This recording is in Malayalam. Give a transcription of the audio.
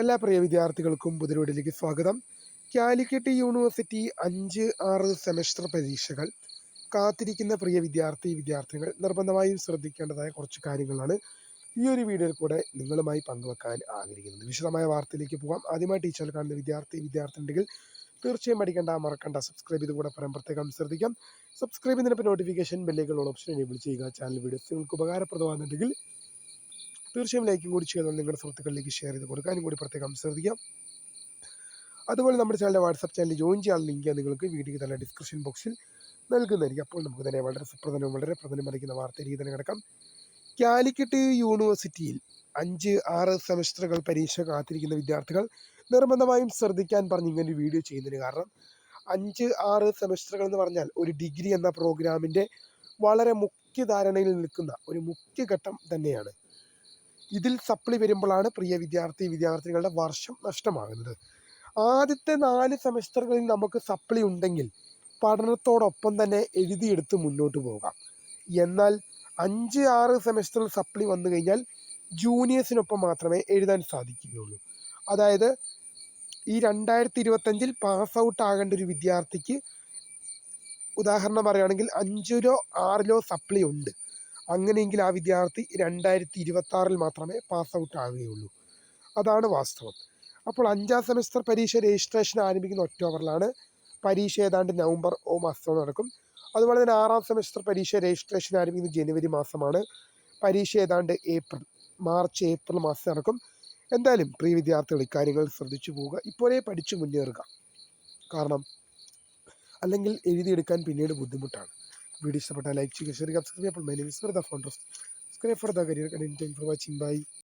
എല്ലാ പ്രിയ വിദ്യാർത്ഥികൾക്കും പുതിരോടിലേക്ക് സ്വാഗതം. കാലിക്കറ്റ് യൂണിവേഴ്സിറ്റി അഞ്ച് ആറ് സെമസ്റ്റർ പരീക്ഷകൾ. കാത്തിരിക്കുന്ന പ്രിയ വിദ്യാർത്ഥി വിദ്യാർത്ഥികൾ നിർബന്ധമായും ശ്രദ്ധിക്കേണ്ടതായ കുറച്ച് കാര്യങ്ങളാണ് ഈ ഒരു വീഡിയോയിൽ കൂടെ നിങ്ങളുമായി പങ്കുവെക്കാൻ ആഗ്രഹിക്കുന്നത്. വിശദമായ വാർത്തയിലേക്ക് പോകാം. ആദ്യമായി ടീച്ചർ കാണുന്ന വിദ്യാർത്ഥി വിദ്യാർത്ഥി ഉണ്ടെങ്കിൽ തീർച്ചയായും പഠിക്കേണ്ട മറക്കണ്ട സബ്സ്ക്രൈബ് ചെയ്ത് കൂടെ പരം പ്രത്യേകം ശ്രദ്ധിക്കാം. സബ്സ്ക്രൈബ് ചെയ്യുന്നതിനൊപ്പം നോട്ടിഫിക്കേഷൻ ബെല്ലേക്കുള്ള ഓപ്ഷൻ എനേബിൾ ചെയ്യുക. ചാനൽ വീഡിയോസ് നിങ്ങൾക്ക് ഉപകാരപ്രദമാകുന്നുണ്ടെങ്കിൽ തീർച്ചയായും ലൈക്കും കൂടി ചെയ്യുന്നത് നിങ്ങളുടെ സുഹൃത്തുക്കളിലേക്ക് ഷെയർ ചെയ്ത് കൊടുക്കാനും കൂടി പ്രത്യേകം ശ്രദ്ധിക്കാം. അതുപോലെ നമ്മുടെ ചാനലിന്റെ വാട്സപ്പ് ചാനൽ ജോയിൻ ചെയ്യാൻ ലിങ്ക് നിങ്ങൾക്ക് വീഡിയോക്ക് തന്നെ ഡിസ്ക്രിപ്ഷൻ ബോക്സിൽ നൽകുന്നതായിരിക്കും. അപ്പോൾ നമുക്ക് തന്നെ വളരെ സുപ്രധാനവും വളരെ പ്രധാനമറിയിക്കുന്ന വാർത്തയിലേക്ക് തന്നെ കിടക്കാം. കാലിക്കറ്റ് യൂണിവേഴ്സിറ്റിയിൽ അഞ്ച് ആറ് സെമസ്റ്ററുകൾ പരീക്ഷ കാത്തിരിക്കുന്ന വിദ്യാർത്ഥികൾ നിർബന്ധമായും ശ്രദ്ധിക്കാൻ പറഞ്ഞ് ഇങ്ങനെ ഒരു വീഡിയോ ചെയ്യുന്നതിന് കാരണം അഞ്ച് ആറ് സെമസ്റ്ററുകൾ എന്ന് പറഞ്ഞാൽ ഒരു ഡിഗ്രി എന്ന പ്രോഗ്രാമിന്റെ വളരെ മുഖ്യധാരണയിൽ നിൽക്കുന്ന ഒരു മുഖ്യഘട്ടം തന്നെയാണ്. ഇതിൽ സപ്ലി വരുമ്പോഴാണ് പ്രിയ വിദ്യാർത്ഥി വിദ്യാർത്ഥികളുടെ വർഷം നഷ്ടമാകുന്നത്. ആദ്യത്തെ നാല് സെമസ്റ്ററുകളിൽ നമുക്ക് സപ്ലി ഉണ്ടെങ്കിൽ പഠനത്തോടൊപ്പം തന്നെ എഴുതിയെടുത്ത് മുന്നോട്ട് പോകാം. എന്നാൽ അഞ്ച് ആറ് സെമസ്റ്ററിൽ സപ്ലി വന്നു കഴിഞ്ഞാൽ ജൂനിയേഴ്സിനൊപ്പം മാത്രമേ എഴുതാൻ സാധിക്കുകയുള്ളൂ. അതായത് ഈ രണ്ടായിരത്തി ഇരുപത്തഞ്ചിൽ പാസ് ഔട്ട് ആകേണ്ട ഒരു വിദ്യാർത്ഥിക്ക് ഉദാഹരണം പറയുകയാണെങ്കിൽ അഞ്ചിലോ ആറിലോ സപ്ലി ഉണ്ട്. അങ്ങനെയെങ്കിൽ ആ വിദ്യാർത്ഥി രണ്ടായിരത്തി ഇരുപത്തി മാത്രമേ പാസ് ഔട്ട് ആകുകയുള്ളൂ. അതാണ് വാസ്തവം. അപ്പോൾ അഞ്ചാം സെമസ്റ്റർ പരീക്ഷ രജിസ്ട്രേഷൻ ആരംഭിക്കുന്ന ഒക്ടോബറിലാണ് പരീക്ഷ ഏതാണ്ട് നവംബർ ഓ മാസത്തോടെ നടക്കും. അതുപോലെ തന്നെ ആറാം സെമസ്റ്റർ പരീക്ഷ രജിസ്ട്രേഷൻ ആരംഭിക്കുന്നത് ജനുവരി മാസമാണ്. പരീക്ഷ ഏതാണ്ട് ഏപ്രിൽ മാർച്ച് ഏപ്രിൽ മാസം നടക്കും. എന്തായാലും പ്രിയ വിദ്യാർത്ഥികൾ ഇക്കാര്യങ്ങൾ ശ്രദ്ധിച്ചു പോവുക. ഇപ്പോഴേ പഠിച്ചു മുന്നേറുക. കാരണം അല്ലെങ്കിൽ എഴുതിയെടുക്കാൻ പിന്നീട് ബുദ്ധിമുട്ടാണ്. വീഡിയോ ഇഷ്ടപ്പെട്ടാൽ ലൈക്ക് ചെയ്യുക ഷെയർ ചെയ്യുക സബ്സ്ക്രൈബ് അപ്പോൾ my name is fonder subscribe for the career continue for watching bye